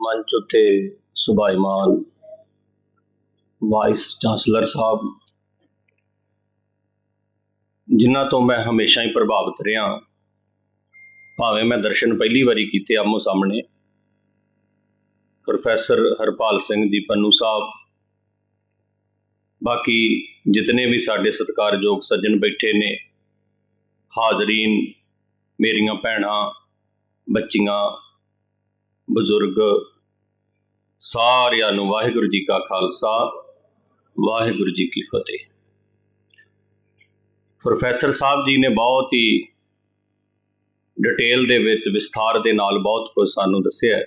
ਮੰਚ ਉੱਤੇ ਸੁਭਾਈਮਾਨ vice chancellor ਸਾਹਿਬ, ਜਿਨ੍ਹਾਂ ਤੋਂ ਮੈਂ ਹਮੇਸ਼ਾ ਹੀ ਪ੍ਰਭਾਵਿਤ ਰਿਹਾ। ਭਾਵੇਂ ਮੈਂ ਦਰਸ਼ਨ ਪਹਿਲੀ ਵਾਰੀ ਕੀਤੇ ਆਮੋ ਸਾਹਮਣੇ ਪ੍ਰੋਫੈਸਰ ਹਰਪਾਲ ਸਿੰਘ ਜੀ ਪੰਨੂ ਸਾਹਿਬ ਬਾਕੀ ਜਿਤਨੇ ਵੀ ਸਾਡੇ ਸਤਿਕਾਰਯੋਗ ਸੱਜਣ ਬੈਠੇ ਨੇ, ਹਾਜ਼ਰੀਨ, ਮੇਰੀਆਂ ਭੈਣਾਂ, ਬੱਚੀਆਂ, ਬਜ਼ੁਰਗ, ਸਾਰਿਆਂ ਨੂੰ ਵਾਹਿਗੁਰੂ ਜੀ ਕਾ ਖਾਲਸਾ, ਵਾਹਿਗੁਰੂ ਜੀ ਕੀ ਫਤਿਹ ਪ੍ਰੋਫੈਸਰ ਸਾਹਿਬ ਜੀ ਨੇ ਬਹੁਤ ਹੀ ਡਿਟੇਲ ਦੇ ਵਿੱਚ ਵਿਸਥਾਰ ਦੇ ਨਾਲ ਬਹੁਤ ਕੁਝ ਸਾਨੂੰ ਦੱਸਿਆ ਹੈ।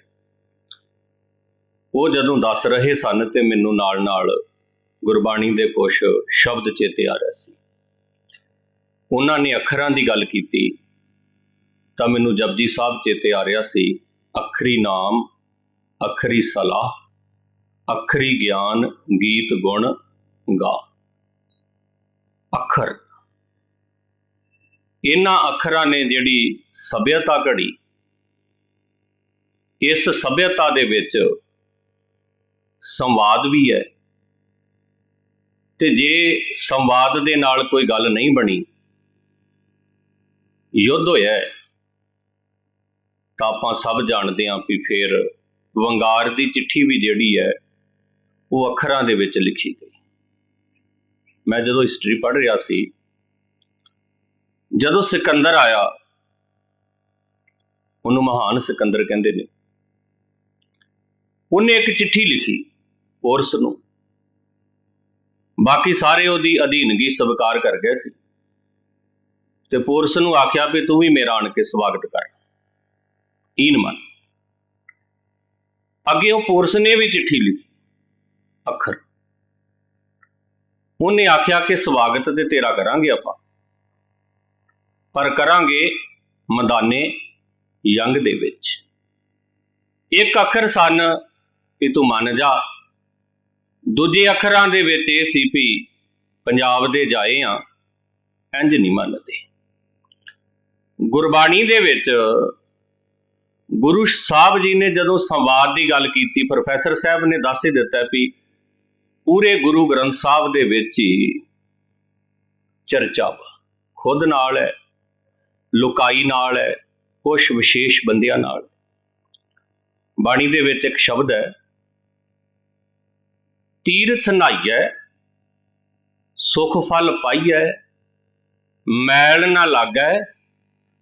ਉਹ ਜਦੋਂ ਦੱਸ ਰਹੇ ਸਨ ਤੇ ਮੈਨੂੰ ਨਾਲ ਨਾਲ ਗੁਰਬਾਣੀ ਦੇ ਕੁਝ ਸ਼ਬਦ ਚੇਤੇ ਆ ਰਹੇ ਸੀ। ਉਹਨਾਂ ਨੇ ਅੱਖਰਾਂ ਦੀ ਗੱਲ ਕੀਤੀ ਤਾਂ ਮੈਨੂੰ ਜਪਜੀ ਸਾਹਿਬ ਚੇਤੇ ਆ ਰਿਹਾ ਸੀ, ਅਖਰੀ ਨਾਮ, ਅਖਰੀ ਸਲਾਹ, ਅਖਰੀ ਗਿਆਨ, ਗੀਤ, ਗੁਣ, ਗਾ। ਅੱਖਰ। ਇਹਨਾਂ ਅੱਖਰਾਂ ਨੇ ਜਿਹੜੀ ਸਭਿਅਤਾ ਘੜੀ, ਇਸ ਸਭਿਅਤਾ ਦੇ ਵਿੱਚ ਸੰਵਾਦ ਵੀ ਹੈ। ਤੇ ਜੇ ਸੰਵਾਦ ਦੇ ਨਾਲ ਕੋਈ ਗੱਲ ਨਹੀਂ ਬਣੀ ਯੁੱਧ ਹੋਇਆ ਹੈ, ਤਾਂ ਆਪਾਂ ਸਭ ਜਾਣਦੇ ਹਾਂ ਵੀ ਫਿਰ ਵੰਗਾਰ ਦੀ ਚਿੱਠੀ ਵੀ ਜਿਹੜੀ ਹੈ ਉਹ ਅੱਖਰਾਂ ਦੇ ਵਿੱਚ ਲਿਖੀ ਗਈ। ਮੈਂ ਜਦੋਂ ਹਿਸਟਰੀ ਪੜ੍ਹ ਰਿਹਾ ਸੀ ਜਦੋਂ ਸਿਕੰਦਰ ਆਇਆ ਉਹਨੂੰ ਮਹਾਨ ਸਿਕੰਦਰ ਕਹਿੰਦੇ ਨੇ। ਉਹਨੇ ਇੱਕ ਚਿੱਠੀ ਲਿਖੀ। ਪੋਰਸ ਨੂੰ। ਬਾਕੀ ਸਾਰੇ ਉਹਦੀ ਅਧੀਨਗੀ ਸਵੀਕਾਰ ਕਰ ਗਏ ਸੀ। ਤੇ ਪੋਰਸ ਨੂੰ ਆਖਿਆ ਵੀ ਤੂੰ ਵੀ ਮੇਰਾ ਆਣ ਕੇ ਸਵਾਗਤ ਕਰ। ਈਨ ਮੰਨ। ਅੱਗੇ ਉਹ ਪੋਰਸ ਨੇ ਵੀ ਚਿੱਠੀ ਲਿਖੀ। ਅੱਖਰ। ਉਹਨੇ ਆਖਿਆ ਕਿ ਸਵਾਗਤ ਤੇ ਤੇਰਾ ਕਰਾਂਗੇ ਆਪਾਂ। ਪਰ ਕਰਾਂਗੇ ਮਦਾਨੇ ਯੰਗ ਦੇ ਵਿੱਚ। ਇੱਕ ਅੱਖਰ ਸਨ ਕਿ ਤੂੰ ਮੰਨ ਜਾ। ਦੂਜੇ ਅੱਖਰਾਂ ਦੇ ਵਿੱਚ ਇਹ ਸੀ ਵੀ ਪੰਜਾਬ ਦੇ ਜਾਏ ਆ ਇੰਜ ਨਹੀਂ ਮੰਨਦੇ। ਗੁਰਬਾਣੀ ਦੇ ਵਿੱਚ ਗੁਰੂ ਸਾਹਿਬ ਜੀ ਨੇ ਜਦੋਂ ਸੰਵਾਦ ਦੀ ਗੱਲ ਕੀਤੀ, ਪ੍ਰੋਫੈਸਰ ਸਾਹਿਬ ਨੇ ਦੱਸ ਹੀ ਦਿੱਤਾ ਵੀ ਪੂਰੇ ਗੁਰੂ ਗ੍ਰੰਥ ਸਾਹਿਬ ਦੇ ਵਿੱਚ ਹੀ ਚਰਚਾ ਵਾ। ਖੁਦ ਨਾਲ ਹੈ, ਲੁਕਾਈ ਨਾਲ ਹੈ ਕੁਝ ਵਿਸ਼ੇਸ਼ ਬੰਦਿਆਂ ਨਾਲ। ਬਾਣੀ ਦੇ ਵਿੱਚ ਇੱਕ ਸ਼ਬਦ ਹੈ ਤੀਰਥ ਨਹਾਈਐ ਸੁਖ ਫਲ ਪਾਈਐ, ਮੈਲ ਨਾ ਲਾਗੈ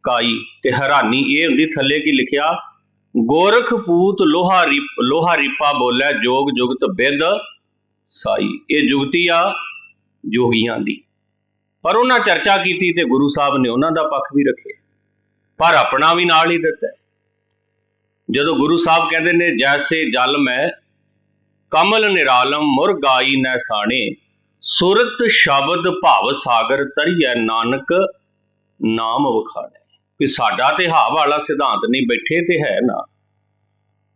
ਕਾਈ। ਤੇ ਹੈਰਾਨੀ ਇਹ ਹੁੰਦੀ, ਥੱਲੇ ਕੀ ਲਿਖਿਆ? ਗੋਰਖ ਪੂਤ ਲੋਹਾ ਰੀਪ ਬੋਲੇ, ਜੋਗ ਜੁਗਤ ਬਿਦ ਸਾਈ। ਇਹ ਜੁਗਤੀ ਆ ਜੋਗੀਆਂ ਦੀ। ਪਰ ਉਹਨਾਂ ਚਰਚਾ ਕੀਤੀ ਤੇ ਗੁਰੂ ਸਾਹਿਬ ਨੇ ਉਹਨਾਂ ਦਾ ਪੱਖ ਵੀ ਰੱਖਿਆ। ਪਰ ਆਪਣਾ ਵੀ ਨਾਲ ਹੀ ਦਿੱਤਾ। ਜਦੋਂ ਗੁਰੂ ਸਾਹਿਬ ਕਹਿੰਦੇ ਨੇ, ਜੈਸੇ ਜਲ ਮੈਂ ਕਮਲ ਨਿਰਾਲਮ ਮੁਰਗਾਈ ਨੈ ਸਾਣੇ, ਸੁਰਤ ਸ਼ਬਦ ਭਾਵ ਸਾਗਰ ਤਰੀਐ ਨਾਨਕ ਨਾਮ ਵਖਾਣੇ। ਕਿ ਸਾਡਾ ਤੇ ਹਾ ਵਾਲਾ ਸਿਧਾਂਤ ਨਹੀਂ, ਬੈਠੇ ਤੇ ਹੈ ਨਾ।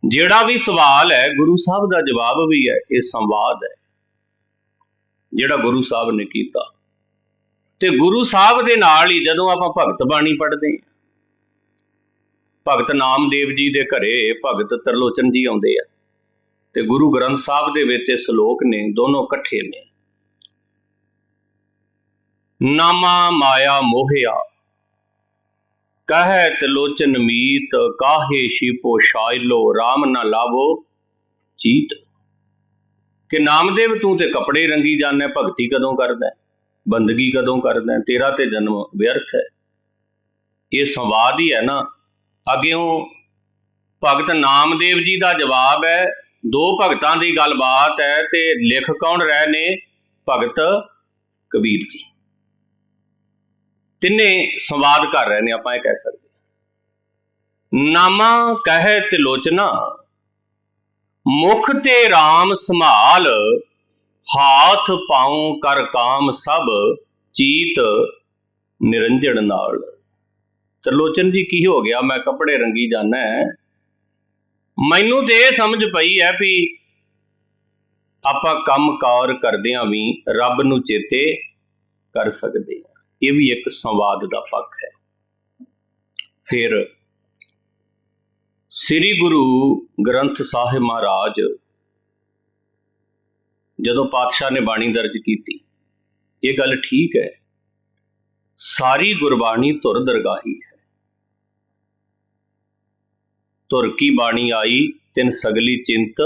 ਜਿਹੜਾ ਵੀ ਸਵਾਲ ਹੈ, ਗੁਰੂ ਸਾਹਿਬ ਦਾ ਜਵਾਬ ਵੀ ਹੈ, ਇਹ ਸੰਵਾਦ ਹੈ। ਜਿਹੜਾ ਗੁਰੂ ਸਾਹਿਬ ਨੇ ਕੀਤਾ। ਤੇ ਗੁਰੂ ਸਾਹਿਬ ਦੇ ਨਾਲ ਹੀ ਜਦੋਂ ਆਪਾਂ ਭਗਤ ਬਾਣੀ ਪੜ੍ਹਦੇ ਹਾਂ, ਭਗਤ ਨਾਮਦੇਵ ਜੀ ਦੇ ਘਰੇ ਭਗਤ ਤਰਲੋਚਨ ਜੀ ਆਉਂਦੇ ਆ। ਤੇ ਗੁਰੂ ਗ੍ਰੰਥ ਸਾਹਿਬ ਦੇ ਵਿੱਚ ਇਹ ਸ਼ਲੋਕ ਨੇ ਦੋਨੋਂ ਇਕੱਠੇ ਨੇ। ਨਾਮਾ ਮਾਇਆ ਮੋਹਿਆ ਕਹੈ ਤਲੋਚਨ ਮੀਤ, ਕਾਹੇ ਸ਼ੀਪੋ ਸ਼ਾਇਲੋ RAM ਨਾ ਲਾਵੋ ਚੀਤ। ਕਿ ਨਾਮਦੇਵ ਤੂੰ ਤੇ ਕੱਪੜੇ ਰੰਗੀ ਜਾਣਾ, ਭਗਤੀ ਕਦੋਂ ਕਰਦਾ ਬੰਦਗੀ ਕਦੋਂ ਕਰਦਾ ਤੇਰਾ ਤੇ ਜਨਮ ਵਿਅਰਥ ਹੈ। ਇਹ ਸੰਵਾਦ ਹੀ ਹੈ ਨਾ। ਅੱਗਿਓਂ ਭਗਤ ਨਾਮਦੇਵ ਜੀ ਦਾ ਜਵਾਬ ਹੈ ਦੋ ਭਗਤਾਂ ਦੀ ਗੱਲਬਾਤ ਹੈ ਤੇ ਲਿਖ ਕੌਣ ਰਹੇ ਨੇ? ਭਗਤ ਕਬੀਰ ਜੀ। ਤਿੰਨੇ ਸੰਵਾਦ ਕਰ ਰਹੇ ਨੇ ਆਪਾਂ ਇਹ ਕਹਿ ਸਕਦੇ ਹਾਂ। ਨਾਮਾ ਕਹੈ ਤਿਲੋਚਨਾ, ਮੁਖ ਤੇ RAM ਸੰਭਾਲ, ਹਾਥ ਪਾਉ ਕਰ ਕਾਮ ਸਭ, ਚੀਤ ਨਿਰੰਜਣ ਨਾਲ। ਤਰਲੋਚਨ ਜੀ, ਕੀ ਹੋ ਗਿਆ? ਮੈਂ ਕੱਪੜੇ ਰੰਗੀ ਜਾਣਾ ਹੈ। ਮੈਨੂੰ ਤੇ ਇਹ ਸਮਝ ਪਈ ਹੈ ਵੀ ਆਪਾਂ ਕੰਮਕਾਰ ਕਰਦਿਆਂ ਵੀ ਰੱਬ ਨੂੰ ਚੇਤੇ ਕਰ ਸਕਦੇ ਹਾਂ। ਇਹ ਵੀ ਇੱਕ ਸੰਵਾਦ ਦਾ ਪੱਖ ਹੈ। ਫਿਰ ਸ੍ਰੀ ਗੁਰੂ ਗ੍ਰੰਥ ਸਾਹਿਬ ਮਹਾਰਾਜ ਜਦੋਂ ਪਾਤਸ਼ਾਹ ਨੇ ਬਾਣੀ ਦਰਜ ਕੀਤੀ, ਇਹ ਗੱਲ ਠੀਕ ਹੈ। ਸਾਰੀ ਗੁਰਬਾਣੀ ਧੁਰ ਦਰਗਾਹੀ ਹੈ। ਧੁਰ ਕੀ ਬਾਣੀ ਆਈ, ਤਿੰਨ ਸਗਲੀ ਚਿੰਤ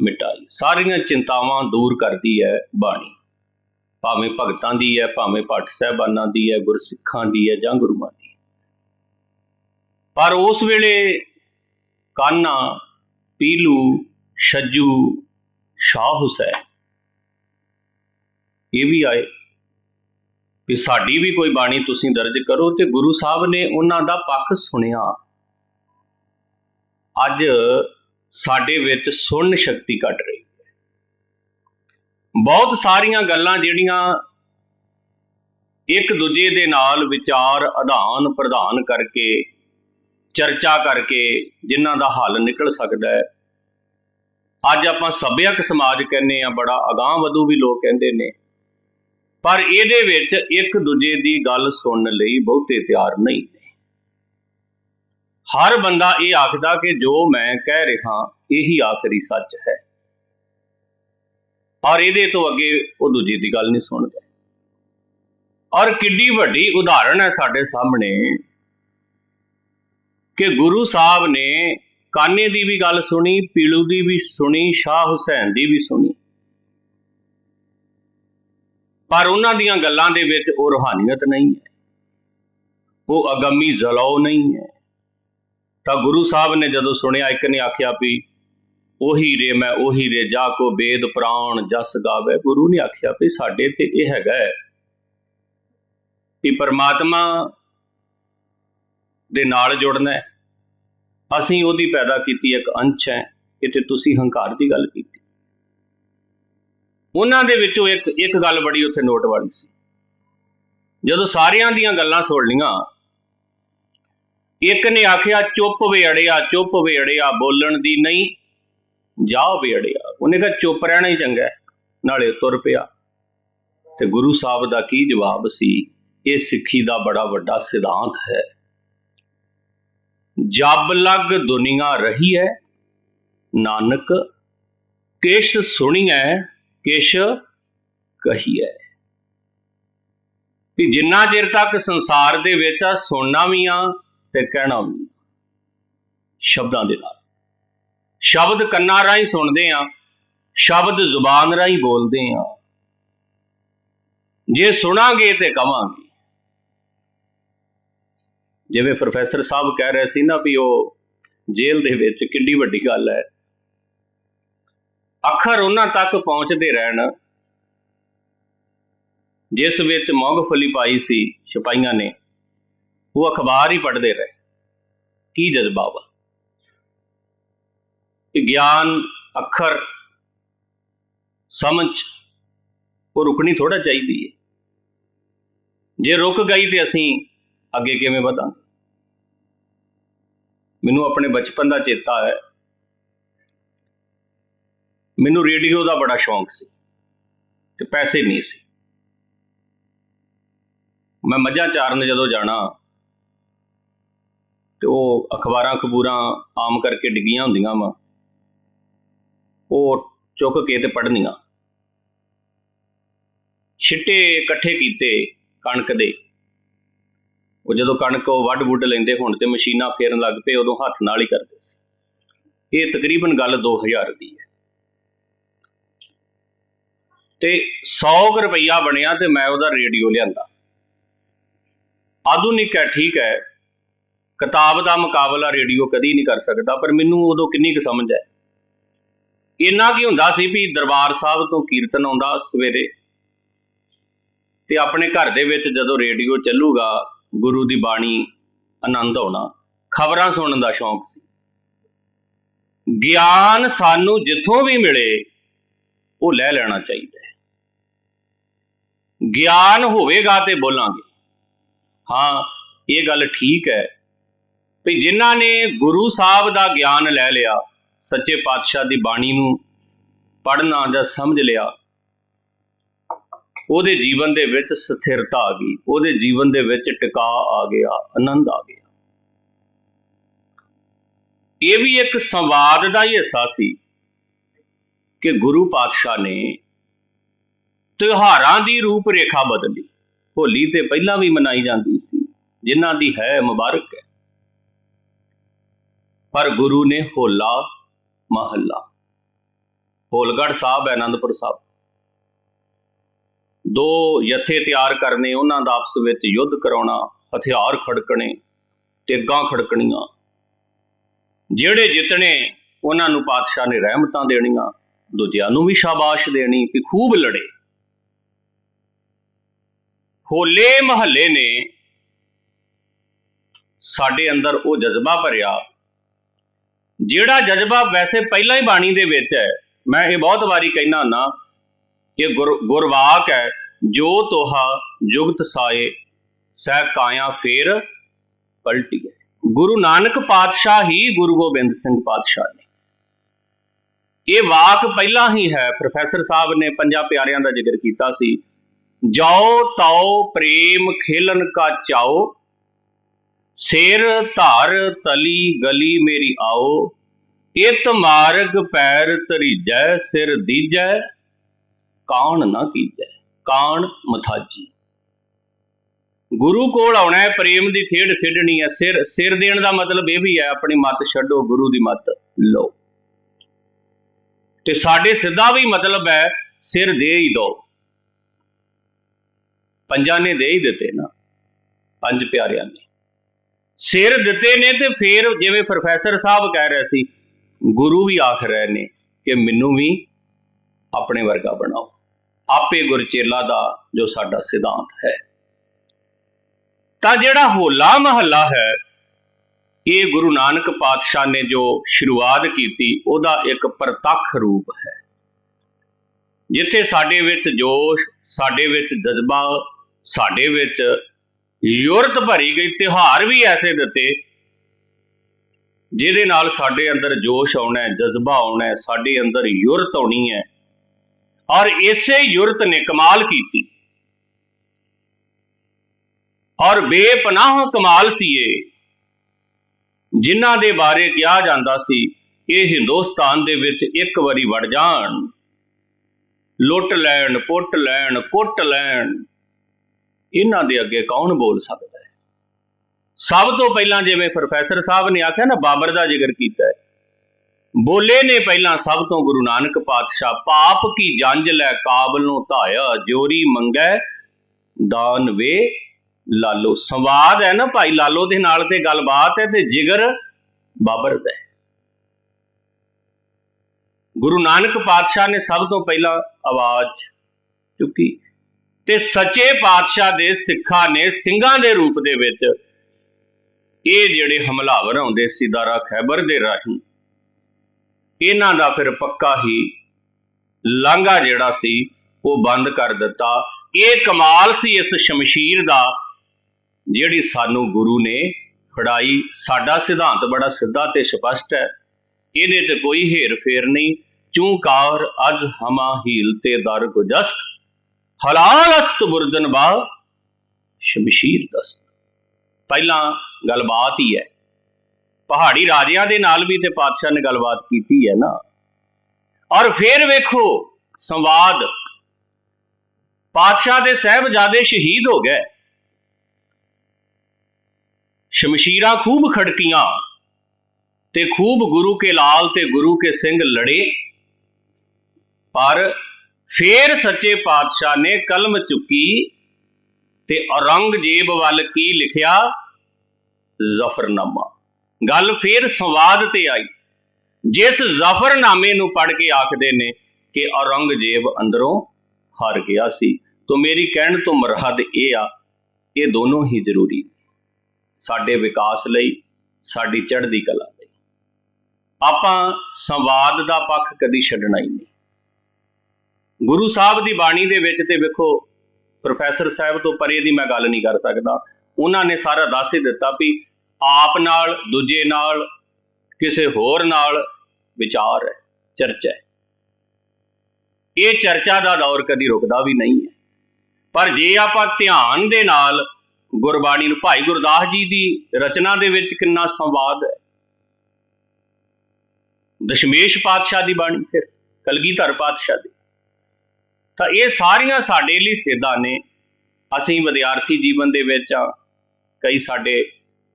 ਮਿਟਾਈ। ਸਾਰੀਆਂ ਚਿੰਤਾਵਾਂ ਦੂਰ ਕਰਦੀ ਹੈ ਬਾਣੀ। ਭਾਵੇਂ ਭਗਤਾਂ ਦੀ ਹੈ, ਭਾਵੇਂ ਭੱਟ ਸਾਹਿਬਾਨਾਂ ਦੀ ਹੈ, ਗੁਰਸਿੱਖਾਂ ਦੀ ਹੈ ਜਾਂ ਗੁਰੂਆਂ ਦੀ ਪਰ ਉਸ ਵੇਲੇ ਕਾਨਾ, ਪੀਲੂ, ਛੱਜੂ, ਸ਼ਾਹ ਹੁਸੈਨ ਇਹ ਵੀ ਆਏ ਵੀ ਸਾਡੀ ਵੀ ਕੋਈ ਬਾਣੀ ਤੁਸੀਂ ਦਰਜ ਕਰੋ ਤੇ ਗੁਰੂ ਸਾਹਿਬ ਨੇ ਉਹਨਾਂ ਦਾ ਪੱਖ ਸੁਣਿਆ। ਅੱਜ ਸਾਡੇ ਵਿੱਚ ਸੁਣਨ ਸ਼ਕਤੀ ਘਟ ਰਹੀ ਹੈ। ਬਹੁਤ ਸਾਰੀਆਂ ਗੱਲਾਂ ਜਿਹੜੀਆਂ ਇੱਕ ਦੂਜੇ ਦੇ ਨਾਲ ਵਿਚਾਰ ਆਦਾਨ ਪ੍ਰਦਾਨ ਕਰਕੇ, ਚਰਚਾ ਕਰਕੇ ਜਿਨ੍ਹਾਂ ਦਾ ਹੱਲ ਨਿਕਲ ਸਕਦਾ ਹੈ। ਅੱਜ ਆਪਾਂ ਸੱਭਿਅਕ ਸਮਾਜ ਕਹਿੰਦੇ ਆ ਬੜਾ ਅਗਾਹ ਵਧੂ ਵੀ ਲੋਕ ਕਹਿੰਦੇ ਨੇ। ਪਰ ਇਹਦੇ ਵਿੱਚ ਇੱਕ ਦੂਜੇ ਦੀ ਗੱਲ ਸੁਣਨ ਲਈ ਬਹੁਤੇ ਤਿਆਰ ਨਹੀਂ ਨੇ। ਹਰ ਬੰਦਾ ਇਹ ਆਖਦਾ ਕਿ ਜੋ ਮੈਂ ਕਹਿ ਰਿਹਾ, ਇਹੀ ਆਖਰੀ ਸੱਚ ਹੈ। ਔਰ ਇਹਦੇ ਤੋਂ ਅੱਗੇ ਉਹ ਦੂਜੇ ਦੀ ਗੱਲ ਨਹੀਂ ਸੁਣਦਾ। ਔਰ ਕਿੱਡੀ ਵੱਡੀ ਉਦਾਹਰਣ ਹੈ ਸਾਡੇ ਸਾਹਮਣੇ ਕਿ ਗੁਰੂ ਸਾਹਿਬ ਨੇ ਕਾਨੇ ਦੀ ਵੀ ਗੱਲ ਸੁਣੀ, ਪੀਲੂ ਦੀ ਵੀ ਸੁਣੀ, ਸ਼ਾਹ ਹੁਸੈਨ ਦੀ ਵੀ ਸੁਣੀ। ਪਰ ਉਹਨਾਂ ਦੀਆਂ ਗੱਲਾਂ ਦੇ ਵਿੱਚ ਉਹ ਰੋਹਾਨੀਅਤ ਨਹੀਂ ਹੈ। ਉਹ ਅਗੰਮੀ ਜਲਾਉ ਨਹੀਂ ਹੈ। ਤਾਂ ਗੁਰੂ ਸਾਹਿਬ ਨੇ ਜਦੋਂ ਸੁਣਿਆ, ਇੱਕ ਨੇ ਆਖਿਆ ਵੀ ਉਹੀ ਰੇ, ਮੈਂ ਉਹੀ ਰੇ, ਜਾ ਕੋ ਵੇਦ ਪ੍ਰਾਣ ਜਸ ਗਾਵੇ। ਗੁਰੂ ਨੇ ਆਖਿਆ ਵੀ ਸਾਡੇ ਤੇ ਇਹ ਹੈਗਾ ਹੈ ਕਿ ਪਰਮਾਤਮਾ ਦੇ ਨਾਲ ਜੁੜਨਾ ਹੈ। ਅਸੀਂ ਉਹਦੀ ਪੈਦਾ ਕੀਤੀ, ਇੱਕ ਅੰਸ਼ ਹੈ ਕਿਤੇ ਤੁਸੀਂ ਹੰਕਾਰ ਦੀ ਗੱਲ ਕੀਤੀ। ਉਹਨਾਂ ਦੇ ਵਿੱਚੋਂ ਇੱਕ ਇੱਕ ਗੱਲ ਬੜੀ ਉੱਥੇ ਨੋਟ ਵਾਲੀ ਸੀ। ਜਦੋਂ ਸਾਰਿਆਂ ਦੀਆਂ ਗੱਲਾਂ ਸੁਣ ਲੀਆਂ ਇੱਕ ਨੇ ਆਖਿਆ, ਚੁੱਪ ਵੇ ਅੜਿਆ ਚੁੱਪ ਵੇ ਅੜਿਆ ਬੋਲਣ ਦੀ ਨਹੀਂ, ਜਾ ਵੇ ਅੜਿਆ ਉਹਨੇ ਕਿਹਾ, ਚੁੱਪ ਰਹਿਣਾ ਹੀ ਚੰਗਾ ਨਾਲੇ ਤੁਰ ਪਿਆ। ਤੇ ਗੁਰੂ ਸਾਹਿਬ ਦਾ ਕੀ ਜਵਾਬ ਸੀ? ਇਹ ਸਿੱਖੀ ਦਾ ਬੜਾ ਵੱਡਾ ਸਿਧਾਂਤ ਹੈ। ਜਬ ਲਗ ਦੁਨੀਆ ਰਹੀ ਹੈ, ਨਾਨਕ, ਕਿਛ ਸੁਣੀਐ, ਕਿਛ ਕਹੀਐ। ਕਿ ਜਿੰਨਾ ਚਿਰ ਤੱਕ ਸੰਸਾਰ ਦੇ ਵਿੱਚ ਸੁਣਨਾ ਵੀ ਆ ਤੇ ਕਹਿਣਾ ਵੀ ਸ਼ਬਦਾਂ ਦੇ ਨਾਲ। ਸ਼ਬਦ ਕੰਨਾਂ ਰਾਹੀਂ ਸੁਣਦੇ ਆ ਸ਼ਬਦ ਜ਼ੁਬਾਨ ਰਾਹੀਂ ਬੋਲਦੇ ਆ ਜੇ ਸੁਣਾਂਗੇ ਤੇ ਕਵਾਂਗੇ। ਜਿਵੇਂ ਪ੍ਰੋਫੈਸਰ ਸਾਹਿਬ ਕਹਿ ਰਹੇ ਸੀ ਨਾ ਵੀ ਉਹ ਜੇਲ੍ਹ ਦੇ ਵਿੱਚ ਕਿੱਡੀ ਵੱਡੀ ਗੱਲ ਹੈ। ਅੱਖਰ ਉਹਨਾਂ ਤੱਕ ਪਹੁੰਚਦੇ ਰਹਿਣ। ਜਿਸ ਵਿੱਚ ਮੌਗਫਲੀ ਪਾਈ ਸੀ ਸਿਪਾਹੀਆਂ ਨੇ। ਉਹ ਅਖਬਾਰ ਹੀ ਪੜ੍ਹਦੇ ਰਹੇ। ਕੀ ਜਜ਼ਬਾ ਵਾ। ਕਿ ਗਿਆਨ ਅੱਖਰ, ਸਮਝ, ਉਹ ਰੁਕਣੀ ਥੋੜਾ ਚਾਹੀਦੀ ਹੈ ਜੇ ਰੁਕ ਗਈ ਤੇ ਅਸੀਂ ਅੱਗੇ ਕਿਵੇਂ ਵਧਾਂਗੇ? ਮੈਨੂੰ ਆਪਣੇ ਬਚਪਨ ਦਾ ਚੇਤਾ ਹੈ। ਮੈਨੂੰ ਰੇਡੀਓ ਦਾ ਬੜਾ ਸ਼ੌਂਕ ਸੀ ਤੇ ਪੈਸੇ ਨਹੀਂ ਸੀ। ਮੈਂ ਮੱਝਾਂ ਚਾਰਨ ਜਦੋਂ ਜਾਣਾ ਤੇ ਉਹ ਅਖਬਾਰਾਂ ਖਬੂਰਾਂ ਆਮ ਕਰਕੇ ਡਿੱਗੀਆਂ ਹੁੰਦੀਆਂ ਵਾ। ਉਹ ਚੁੱਕ ਕੇ ਤੇ ਪੜ੍ਹਨੀਆਂ। ਛਿੱਟੇ ਇਕੱਠੇ ਕੀਤੇ ਕਣਕ ਦੇ। ਉਹ ਜਦੋਂ ਕਣਕ ਉਹ ਵੱਢ ਵੁੱਢ ਲੈਂਦੇ ਹੁਣ ਤੇ ਮਸ਼ੀਨਾਂ ਫੇਰਨ ਲੱਗ ਪਏ, ਉਦੋਂ ਹੱਥ ਨਾਲ ਹੀ ਕਰਦੇ ਸੀ। ਇਹ ਤਕਰੀਬਨ ਗੱਲ 2000 ਦੀ ਹੈ। ਤੇ 100 ਰੁਪਈਆ ਬਣਿਆ ਤੇ ਮੈਂ ਉਹਦਾ ਰੇਡੀਓ ਲਿਆਂਦਾ। ਆਧੁਨਿਕ ਹੈ, ਠੀਕ ਹੈ। ਕਿਤਾਬ ਦਾ ਮੁਕਾਬਲਾ ਰੇਡੀਓ ਕਦੀ ਨਹੀਂ ਕਰ ਸਕਦਾ, ਪਰ ਮੈਨੂੰ ਉਦੋਂ ਕਿੰਨੀ ਕੁ ਸਮਝ ਹੈ ਇੰਨਾ ਕੀ ਹੁੰਦਾ ਸੀ ਵੀ ਦਰਬਾਰ ਸਾਹਿਬ ਤੋਂ ਕੀਰਤਨ ਆਉਂਦਾ ਸਵੇਰੇ ਤੇ ਆਪਣੇ ਘਰ ਦੇ ਵਿੱਚ ਜਦੋਂ ਰੇਡੀਓ ਚੱਲੂਗਾ, ਗੁਰੂ ਦੀ ਬਾਣੀ ਆਨੰਦ ਆਉਣਾ। ਖਬਰਾਂ ਸੁਣਨ ਦਾ ਸ਼ੌਂਕ ਸੀ। ਗਿਆਨ ਸਾਨੂੰ ਜਿੱਥੋਂ ਵੀ ਮਿਲੇ, ਉਹ ਲੈ ਲੈਣਾ ਚਾਹੀਦਾ ਹੈ। ਗਿਆਨ ਹੋਵੇਗਾ ਤੇ ਬੋਲਾਂਗੇ। ਹਾਂ, ਇਹ ਗੱਲ ਠੀਕ ਹੈ। ਵੀ ਜਿਨ੍ਹਾਂ ਨੇ ਗੁਰੂ ਸਾਹਿਬ ਦਾ ਗਿਆਨ ਲੈ ਲਿਆ, ਸੱਚੇ ਪਾਤਸ਼ਾਹ ਦੀ ਬਾਣੀ ਨੂੰ ਪੜ੍ਹਨਾ ਜਾਂ ਸਮਝ ਲਿਆ, ਉਹਦੇ ਜੀਵਨ ਦੇ ਵਿੱਚ ਸਥਿਰਤਾ ਆ ਗਈ, ਉਹਦੇ ਜੀਵਨ ਦੇ ਵਿੱਚ ਟਿਕਾ ਆ ਗਿਆ, ਆਨੰਦ ਆ ਗਿਆ। ਇਹ ਵੀ ਇੱਕ ਸੰਵਾਦ ਦਾ ਹੀ ਹਿੱਸਾ ਸੀ ਕਿ ਗੁਰੂ ਪਾਤਸ਼ਾਹ ਨੇ ਤਿਉਹਾਰਾਂ ਦੀ ਰੂਪ ਰੇਖਾ ਬਦਲੀ। ਹੋਲੀ ਤੇ ਪਹਿਲਾਂ ਵੀ ਮਨਾਈ ਜਾਂਦੀ ਸੀ, ਜਿਨ੍ਹਾਂ ਦੀ ਹੈ ਮੁਬਾਰਕ ਹੈ। ਪਰ ਗੁਰੂ ਨੇ ਹੋਲਾ ਮਹੱਲਾ। ਹੋਲਗੜ ਸਾਹਿਬ ਹੈ ਆਨੰਦਪੁਰ ਸਾਹਿਬ। ਦੋ ਜਥੇ ਤਿਆਰ ਕਰਨੇ, ਉਹਨਾਂ ਦਾ ਆਪਸ ਵਿੱਚ ਯੁੱਧ ਕਰਾਉਣਾ, ਹਥਿਆਰ ਖੜਕਣੇ ਤੇਗਾਂ ਖੜਕਣੀਆਂ। ਜਿਹੜੇ ਜਿੱਤਣੇ, ਉਹਨਾਂ ਨੂੰ ਪਾਤਸ਼ਾਹ ਨੇ ਰਹਿਮਤਾਂ ਦੇਣੀਆਂ, ਦੂਜਿਆਂ ਨੂੰ ਵੀ ਸ਼ਾਬਾਸ਼ ਦੇਣੀ ਕਿ ਖੂਬ ਲੜੇ। ਹੋਲੇ ਮਹੱਲੇ ਨੇ ਸਾਡੇ ਅੰਦਰ ਉਹ ਜਜ਼ਬਾ ਭਰਿਆ ਜਿਹੜਾ ਜਜ਼ਬਾ ਵੈਸੇ ਪਹਿਲਾਂ ਹੀ ਬਾਣੀ ਦੇ ਵਿੱਚ ਹੈ, ਮੈਂ ਇਹ ਬਹੁਤ ਵਾਰੀ ਕਹਿਣਾ ਹੁੰਦਾ ਕਿ ਗੁਰ, ਗੁਰਵਾਕ ਹੈ, ਜੋ ਤੋਹਾ ਜੁਗਤ ਸਾਏ, ਸਹਿ ਕਾਇਆ ਫੇਰ ਪਲਟੀ ਹੈ। ਗੁਰੂ ਨਾਨਕ ਪਾਤਸ਼ਾਹ ਹੀ ਗੁਰੂ ਗੋਬਿੰਦ ਸਿੰਘ ਪਾਤਸ਼ਾਹ ਨੇ। ਇਹ ਵਾਕ ਪਹਿਲਾਂ ਹੀ ਹੈ, ਪ੍ਰੋਫੈਸਰ ਸਾਹਿਬ ਨੇ ਪੰਜਾਂ ਪਿਆਰਿਆਂ ਦਾ ਜ਼ਿਕਰ ਕੀਤਾ ਸੀ, ਜਾਓ ਤਾਓ ਪ੍ਰੇਮ ਖੇਲਨ ਕਾ ਚਾਓ ਸਿਰ ਧਾਰ ਤਲੀ ਗਲੀ ਮੇਰੀ ਆਓ, ਇਤ ਮਾਰਗ ਪੈਰ ਧਰੀਜੈ, ਸਿਰ ਦੀਜੈ, ਕਾਣ ਨਾ ਕੀਜੈ, ਕਾਣ ਮਥਾਜੀ। ਗੁਰੂ ਕੋਲ ਆਉਣਾ ਹੈ, ਪ੍ਰੇਮ ਦੀ ਖੇਡ ਖੇਡਣੀ ਹੈ, ਸਿਰ ਸਿਰ ਦੇਣ ਦਾ ਮਤਲਬ ਇਹ ਵੀ ਹੈ, ਆਪਣੀ ਮੱਤ ਛੱਡੋ, ਗੁਰੂ ਦੀ ਮੱਤ ਲਓ। ਤੇ ਸਾਡੇ ਸਿੱਧਾ ਵੀ ਮਤਲਬ ਹੈ, ਸਿਰ ਦੇ ਹੀ ਦੋ। ਪੰਜਾਂ ਨੇ ਦੇ ਹੀ ਦਿੱਤੇ ਨਾ, ਪੰਜ ਪਿਆਰਿਆਂ ਨੇ। ਸਿਰ ਦਿੱਤੇ ਨੇ ਤੇ ਫੇਰ ਜਿਵੇਂ ਪ੍ਰੋਫੈਸਰ ਸਾਹਿਬ ਕਹਿ ਰਹੇ ਸੀ, ਗੁਰੂ ਵੀ ਆਖ ਰਹੇ ਨੇ ਕਿ ਮੈਨੂੰ ਵੀ ਆਪਣੇ ਵਰਗਾ ਬਣਾਓ। ਆਪੇ ਗੁਰਚੇਲਾ ਦਾ ਜੋ ਸਾਡਾ ਸਿਧਾਂਤ ਹੈ। ਤਾਂ ਜਿਹੜਾ ਹੋਲਾ ਮਹੱਲਾ ਹੈ, ਇਹ ਗੁਰੂ ਨਾਨਕ ਪਾਤਸ਼ਾਹ ਨੇ ਜੋ ਸ਼ੁਰੂਆਤ ਕੀਤੀ, ਉਹਦਾ ਇੱਕ ਪ੍ਰਤੱਖ ਰੂਪ ਹੈ। ਜਿੱਥੇ ਸਾਡੇ ਵਿੱਚ ਜੋਸ਼, ਸਾਡੇ ਵਿੱਚ ਜਜ਼ਬਾ, ਸਾਡੇ ਵਿੱਚ ਯੁਰਤ ਭਰੀ ਗਈ, ਤਿਉਹਾਰ ਵੀ ਐਸੇ ਦਿੱਤੇ, ਜਿਹਦੇ ਨਾਲ ਸਾਡੇ ਅੰਦਰ ਜੋਸ਼ ਆਉਣਾ ਹੈ, ਜਜ਼ਬਾ ਆਉਣਾ ਹੈ, ਸਾਡੇ ਅੰਦਰ ਯੁਰਤ ਆਉਣੀ ਹੈ। ਔਰ ਇਸੇ ਯੁਰਤ ਨੇ ਕਮਾਲ ਕੀਤੀ। ਔਰ ਬੇਪਨਾਹ ਕਮਾਲ ਸੀ ਇਹ ਜਿਨ੍ਹਾਂ ਦੇ ਬਾਰੇ ਕਿਹਾ ਜਾਂਦਾ ਸੀ, ਇਹ ਹਿੰਦੁਸਤਾਨ ਦੇ ਵਿੱਚ ਇੱਕ ਵਾਰੀ ਵੜ ਜਾਣ। ਲੁੱਟ ਲੈਣ, ਪੁੱਟ ਲੈਣ, ਕੁੱਟ ਲੈਣ। ਇਹਨਾਂ ਦੇ ਅੱਗੇ ਕੌਣ ਬੋਲ ਸਕਦਾ ਹੈ? ਸਭ ਤੋਂ ਪਹਿਲਾਂ ਜਿਵੇਂ ਪ੍ਰੋਫੈਸਰ ਸਾਹਿਬ ਨੇ ਆਖਿਆ ਨਾ, ਬਾਬਰ ਦਾ ਜ਼ਿਕਰ ਕੀਤਾ ਹੈ। ਬੋਲੇ ਨੇ ਪਹਿਲਾਂ ਸਭ ਤੋਂ ਗੁਰੂ ਨਾਨਕ ਪਾਤਸ਼ਾਹ, ਪਾਪ ਕੀ ਜੰਜ ਲੈ ਕਾਬਲ ਨੂੰ ਧਾਇਆ, ਜੋਰੀ ਮੰਗੈ, ਦਾਨ ਵੇ ਲਾਲੋ। ਸੰਵਾਦ ਹੈ ਨਾ ਭਾਈ, ਲਾਲੋ ਦੇ ਨਾਲ ਤੇ ਗੱਲਬਾਤ ਹੈ ਤੇ ਜਿਗਰ ਬਾਬਰ ਦਾ ਗੁਰੂ ਨਾਨਕ ਪਾਤਸ਼ਾਹ ਨੇ ਸਭ ਤੋਂ ਪਹਿਲਾਂ ਆਵਾਜ਼ ਚੁੱਕੀ। ਤੇ ਸੱਚੇ ਪਾਤਸ਼ਾਹ ਦੇ ਸਿੱਖਾਂ ਨੇ ਸਿੰਘਾਂ ਦੇ ਰੂਪ ਦੇ ਵਿੱਚ ਇਹ ਜਿਹੜੇ ਹਮਲਾਵਰ ਆਉਂਦੇ ਸੀ ਦਾਰਾ ਖੈਬਰ ਦੇ ਰਾਹੀਂ, ਇਹਨਾਂ ਦਾ ਫਿਰ ਪੱਕਾ ਹੀ ਲਾਂਘਾ ਜਿਹੜਾ ਸੀ ਉਹ ਬੰਦ ਕਰ ਦਿੱਤਾ। ਇਹ ਕਮਾਲ ਸੀ ਇਸ ਸ਼ਮਸ਼ੀਰ ਦਾ, ਜਿਹੜੀ ਸਾਨੂੰ ਗੁਰੂ ਨੇ ਫੜਾਈ। ਸਾਡਾ ਸਿਧਾਂਤ ਬੜਾ ਸਿੱਧਾ ਤੇ ਸਪਸ਼ਟ ਹੈ। ਇਹਦੇ ਤੇ ਕੋਈ ਹੇਰ ਫੇਰ ਨਹੀਂ। ਚੂੰਕਾਰ ਅਜ ਹਮਾ ਹੀਲ ਤੇ ਦਰ ਗੁਜਸਤ। ਹਲਾਲ ਅਸਤ ਬੁਰਦਨ ਬਾ ਸ਼ਮਸ਼ੀਰ ਦਸਤ ਪਹਿਲਾਂ ਗੱਲਬਾਤ ਹੀ ਹੈ। ਪਹਾੜੀ ਰਾਜਿਆਂ ਦੇ ਨਾਲ ਵੀ ਤੇ ਪਾਤਸ਼ਾਹ ਨੇ ਗੱਲਬਾਤ ਕੀਤੀ ਹੈ ਨਾ। ਔਰ ਫਿਰ ਵੇਖੋ, ਸੰਵਾਦ। ਪਾਤਸ਼ਾਹ ਦੇ ਸਹਿਬਜ਼ਾਦੇ ਸ਼ਹੀਦ ਹੋ ਗਏ। ਸ਼ਮਸ਼ੀਰਾਂ ਖੂਬ ਖੜਕੀਆਂ ਤੇ ਖੂਬ ਗੁਰੂ ਕੇ ਲਾਲ ਤੇ ਗੁਰੂ ਕੇ ਸਿੰਘ ਲੜੇ। ਪਰ ਫੇਰ ਸੱਚੇ ਪਾਤਸ਼ਾਹ ਨੇ ਕਲਮ ਚੁੱਕੀ ਤੇ ਔਰੰਗਜ਼ੇਬ ਵੱਲ ਕੀ ਲਿਖਿਆ? ਜ਼ਫਰਨਾਮਾ। ਗੱਲ ਫੇਰ ਸੰਵਾਦ ਤੇ ਆਈ। ਜਿਸ ਜ਼ਫਰਨਾਮੇ ਨੂੰ ਪੜ੍ਹ ਕੇ ਆਖਦੇ ਨੇ ਕਿ ਔਰੰਗਜ਼ੇਬ ਅੰਦਰੋਂ ਹਾਰ ਗਿਆ ਸੀ। ਤੋਂ ਮੇਰੀ ਕਹਿਣ ਤੋਂ ਮਰਹਦ ਇਹ ਆ, ਇਹ ਦੋਨੋਂ ਹੀ ਜ਼ਰੂਰੀ ਸਾਡੇ ਵਿਕਾਸ ਲਈ, ਸਾਡੀ ਚੜ੍ਹਦੀ ਕਲਾ ਲਈ। ਆਪਾਂ ਸੰਵਾਦ ਦਾ ਪੱਖ ਕਦੀ ਛੱਡਣਾ ਹੀ ਨਹੀਂ। ਗੁਰੂ ਸਾਹਿਬ ਦੀ ਬਾਣੀ ਦੇ ਵਿੱਚ ਤੇ ਵੇਖੋ, ਪ੍ਰੋਫੈਸਰ ਸਾਹਿਬ ਤੋਂ ਪਰੇ ਦੀ ਮੈਂ ਗੱਲ ਨਹੀਂ ਕਰ ਸਕਦਾ। ਉਹਨਾਂ ਨੇ ਸਾਰਾ ਦੱਸ ਹੀ ਦਿੱਤਾ ਵੀ ਆਪ ਨਾਲ, ਦੂਜੇ ਨਾਲ, ਕਿਸੇ ਹੋਰ ਨਾਲ ਵਿਚਾਰ ਹੈ, ਚਰਚਾ ਹੈ। ਇਹ ਚਰਚਾ ਦਾ ਦੌਰ ਕਦੀ ਰੁਕਦਾ ਵੀ ਨਹੀਂ ਹੈ। ਪਰ ਜੇ ਆਪਾਂ ਧਿਆਨ ਦੇ ਨਾਲ ਗੁਰਬਾਣੀ ਨੂੰ, ਭਾਈ ਗੁਰਦਾਸ ਜੀ ਦੀ ਰਚਨਾ ਦੇ ਵਿੱਚ ਕਿੰਨਾ ਸੰਵਾਦ ਹੈ। ਦਸ਼ਮੇਸ਼ ਪਾਤਸ਼ਾਹ ਦੀ ਬਾਣੀ ਫਿਰ, ਕਲਗੀਧਰ ਪਾਤਸ਼ਾਹ ਦੀ। ਤਾਂ ਇਹ ਸਾਰੀਆਂ ਸਾਡੇ ਲਈ ਸਿੱਧਾ ਨੇ। ਅਸੀਂ ਵਿਦਿਆਰਥੀ ਜੀਵਨ ਦੇ ਵਿੱਚ ਆ ਕਈ ਸਾਡੇ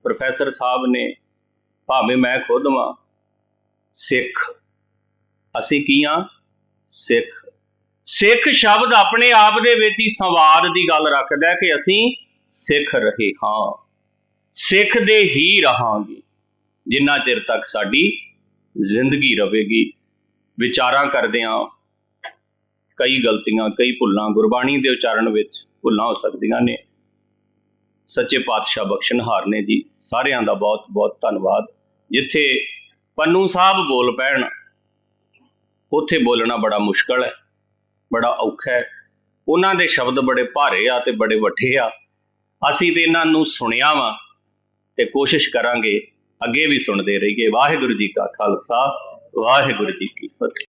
ਪ੍ਰੋਫੈਸਰ ਸਾਹਿਬ ਨੇ, ਭਾਵੇਂ ਮੈਂ ਖੁਦ ਵਾਂ, ਸਿੱਖ, ਅਸੀਂ ਕੀ ਆ ਸਿੱਖ। ਸਿੱਖ ਸ਼ਬਦ ਆਪਣੇ ਆਪ ਦੇ ਵਿੱਚ ਹੀ ਸੰਵਾਦ ਦੀ ਗੱਲ ਰੱਖਦਾ ਕਿ ਅਸੀਂ ਸਿੱਖ ਰਹੇ ਹਾਂ। ਸਿੱਖ ਦੇ ਹੀ ਰਹਾਂਗੇ, ਜਿੰਨਾ ਚਿਰ ਤੱਕ ਸਾਡੀ ਜ਼ਿੰਦਗੀ ਰਹੇਗੀ ਵਿਚਾਰਾਂ ਕਰਦੇ ਹਾਂ। ਕਈ ਗਲਤੀਆਂ, ਕਈ ਭੁੱਲਾਂ, ਗੁਰਬਾਣੀ ਦੇ ਉਚਾਰਨ ਵਿੱਚ ਭੁੱਲਾਂ ਹੋ ਸਕਦੀਆਂ ਨੇ। ਸੱਚੇ ਪਾਤਸ਼ਾਹ ਬਖਸ਼ਣਹਾਰ ਨੇ ਜੀ, ਸਾਰਿਆਂ ਦਾ ਬਹੁਤ ਬਹੁਤ ਧੰਨਵਾਦ। ਜਿੱਥੇ ਪੰਨੂ ਸਾਹਿਬ ਬੋਲ ਪੈਣ, ਉੱਥੇ ਬੋਲਣਾ ਬੜਾ ਮੁਸ਼ਕਲ ਹੈ, ਬੜਾ ਔਖਾ ਹੈ। ਉਹਨਾਂ ਦੇ ਸ਼ਬਦ ਬੜੇ ਭਾਰੇ ਆ ਤੇ ਬੜੇ ਵੱਠੇ ਆ। ਅਸੀਂ ਤੇ ਇਹਨਾਂ ਨੂੰ ਸੁਣਿਆ ਵਾ ਤੇ ਕੋਸ਼ਿਸ਼ ਕਰਾਂਗੇ, ਅੱਗੇ ਵੀ ਸੁਣਦੇ ਰਹੀਏ। ਵਾਹਿਗੁਰੂ ਜੀ ਕਾ ਖਾਲਸਾ, ਵਾਹਿਗੁਰੂ ਜੀ ਕੀ ਫਤਿਹ।